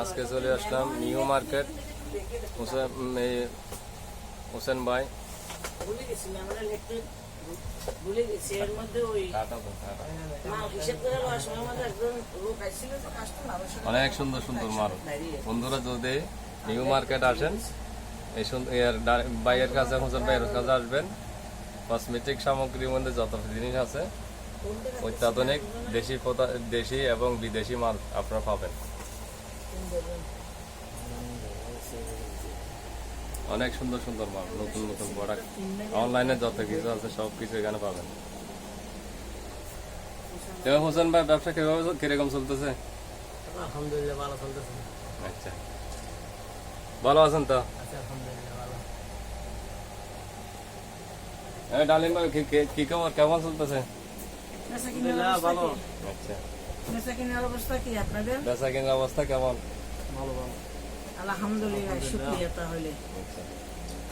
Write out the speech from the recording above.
আজকে চলে আসলাম new market. Hossain ভাই। অনেক সুন্দর সুন্দর মাল। বন্ধুরা যদি নিউ মার্কেট আসেন এই ভাইয়ের কাছে হোসেন ভাইয়ের কাছে আসবেন। কসমেটিক সামগ্রীর মধ্যে যত জিনিস আছে অত্যাধুনিক দেশি দেশি এবং বিদেশি মাল আপনারা পাবেন। অনেক সুন্দর সুন্দর মাল নতুন নতুন প্রোডাক্ট অনলাইনে যত কিছু আছে সব কিছু এখানে পাবেন। হোসেন ভাই ব্যবসা কীভাবে কীরকম চলতেছে? আলহামদুলিল্লাহ ভালো চলতেছে। আচ্ছা। ভালো আছেন তো? আচ্ছা ডালিম ভাই কি- খবর? কেমন চলতেছে? ভালো। আচ্ছা। বেচা কিনার অবস্থা কি আপনাদের? বেচা কেনার অবস্থা কেমন? ভালো ভালো। আলহামদুলিল্লাহ শুক্রিয়া তাহলে। আচ্ছা।